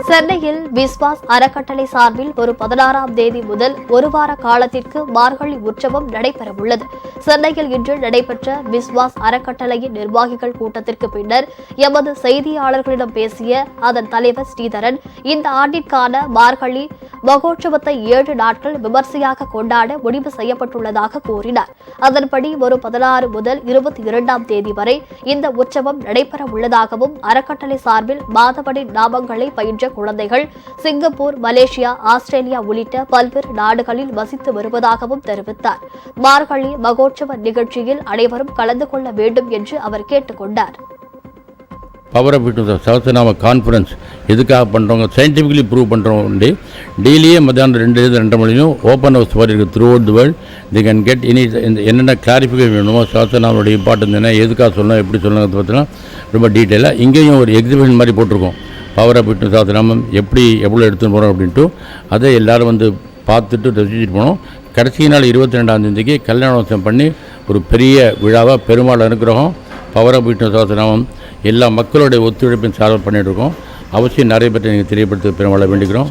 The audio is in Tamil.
சென்னையில் விஸ்வாஸ் அறக்கட்டளை சார்பில் ஒரு பதினாறாம் தேதி முதல் ஒரு வார காலத்திற்கு மார்கழி உற்சவம் நடைபெறவுள்ளது. சென்னையில் இன்று நடைபெற்ற விஸ்வாஸ் அறக்கட்டளையின் நிர்வாகிகள் கூட்டத்திற்கு பின்னர் எமது செய்தியாளர்களிடம் பேசிய அதன் தலைவர் ஸ்ரீதரன் இந்த ஆண்டிற்கான மார்கழி மகோற்சவத்தை ஏழு நாட்கள் விமர்சையாக கொண்டாட முடிவு செய்யப்பட்டுள்ளதாக கூறினார். அதன்படி ஒரு பதினாறு முதல் இருபத்தி இரண்டாம் தேதி வரை இந்த உற்சவம் நடைபெற உள்ளதாகவும் அறக்கட்டளை சார்பில் மாதவனின் நாமங்களை பயின்று குழந்தைகள் சிங்கப்பூர் மலேசியா ஆஸ்திரேலியா உள்ளிட்ட பல்வேறு நாடுகளில் வசித்து வருவதாகவும் தெரிவித்தார். மார்கழி மகோற்சவ நிகழ்ச்சியில் அனைவரும் கலந்து கொள்ள வேண்டும் என்று அவர் கேட்டுக்கொண்டார். பவர் ஆஃப் விட்னஸ் சகசநாம கான்ஃபரன்ஸ் எதுக்காக பண்ணுறவங்க சயின்டிஃபிகலி ப்ரூவ் பண்ணுறவங்க டெய்லியே மத்தியானம் ரெண்டு இது ரெண்டு மணியும் ஓப்பன் ஹவுஸ் மாதிரி இருக்குது throughout the world the can get இனி என்னென்ன கிளாரிஃபிகேஷன் வேணுமோ சகசநாமோட இம்பார்ட்டன்ஸ் என்ன எதுக்காக சொல்லணும் எப்படி சொல்லணுங்கிறத பார்த்தீங்கன்னா ரொம்ப டீட்டெயிலாக இங்கேயும் ஒரு எக்ஸிபிஷன் மாதிரி போட்டிருக்கோம். பவர் ஆஃப் விட்னஸ் எப்படி எவ்வளோ எடுத்துன்னு போகிறோம் அப்படின்ட்டு அதை எல்லோரும் வந்து பார்த்துட்டு ரசிச்சுட்டு போனோம். கடைசி நாள் இருபத்தி ரெண்டாம் தேதிக்கு கல்யாணோத்சவம் பண்ணி ஒரு பெரிய விழாவாக பெருமாள் அனுகிரகம் பவர் ஆஃப் விட்னஸ் எல்லா மக்களுடைய ஒத்துழைப்பின் சார்பாக பண்ணிகிட்ருக்கோம் இருக்கோம். அவசியம் நிறைய பேர் நீங்கள் தெரியப்படுத்த பெருமாளை வேண்டிக்கிறோம்.